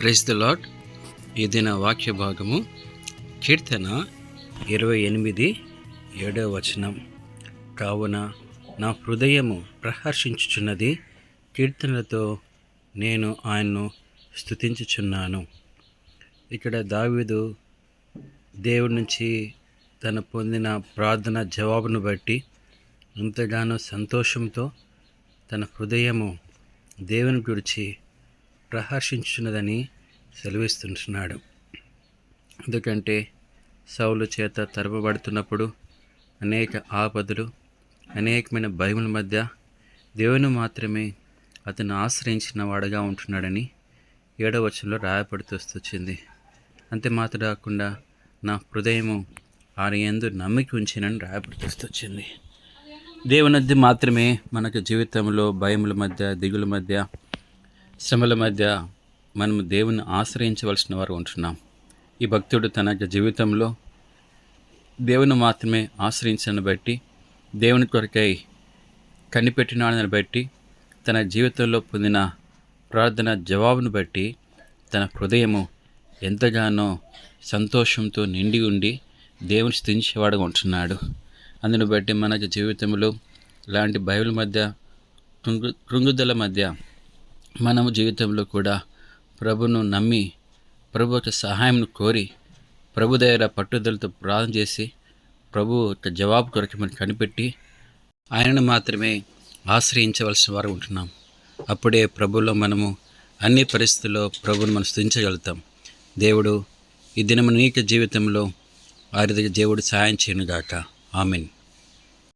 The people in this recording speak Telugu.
ప్రైజ్ ద లాడ్ ఈ వాక్య భాగము కీర్తన ఇరవై ఎనిమిది ఏడవ వచనం. కావున నా హృదయము ప్రహర్షించుచున్నది కీర్తనలతో నేను ఆయన్ను స్తుతించుచున్నాను. ఇక్కడ దావీదు దేవుడి నుంచి తన పొందిన ప్రార్థన జవాబును బట్టి ఎంతగానో సంతోషంతో తన హృదయము దేవుని గురించి ప్రహర్షించున్నదని సెలవిస్తున్నాడు ఎందుకంటే సౌలు చేత తరపబడుతున్నప్పుడు అనేక ఆపదలు అనేకమైన భయముల మధ్య దేవుని మాత్రమే అతను ఆశ్రయించిన వాడుగా ఉంటున్నాడని ఏడవ వచనంలో అంతే మాత్రం కాకుండా నా హృదయము ఆయన ఎందు నమ్మిక ఉంచినని రాయపడుతూ వచ్చింది దేవునద్ది మాత్రమే మనకు జీవితంలో భయముల మధ్య దిగుల మధ్య శ్రమల మధ్య మనము దేవుని ఆశ్రయించవలసిన వారు ఉంటున్నాం. ఈ భక్తుడు తన జీవితంలో దేవుని మాత్రమే ఆశ్రయించని బట్టి దేవుని కొరకై కనిపెట్టినాడని బట్టి తన జీవితంలో పొందిన ప్రార్థన జవాబును బట్టి తన హృదయము ఎంతగానో సంతోషంతో నిండి ఉండి దేవుని స్థించేవాడుగా ఉంటున్నాడు. అందును బట్టి మన జీవితంలో ఇలాంటి బైబిల్ మధ్య కృంగుదల మధ్య మనము జీవితంలో కూడా ప్రభును నమ్మి ప్రభు యొక్క సహాయంను కోరి ప్రభు దగ్గర పట్టుదలతో ప్రార్థన చేసి ప్రభు యొక్క జవాబు కొరకు మనం కనిపెట్టి ఆయనను మాత్రమే ఆశ్రయించవలసిన వారు ఉంటున్నాం. అప్పుడే ప్రభులో మనము అన్ని పరిస్థితుల్లో ప్రభుని మనం స్థుతించగలుగుతాం. దేవుడు ఈ దినము నీక జీవితంలో వారి దేవుడు సహాయం చేయనుగాక. ఆమెన్.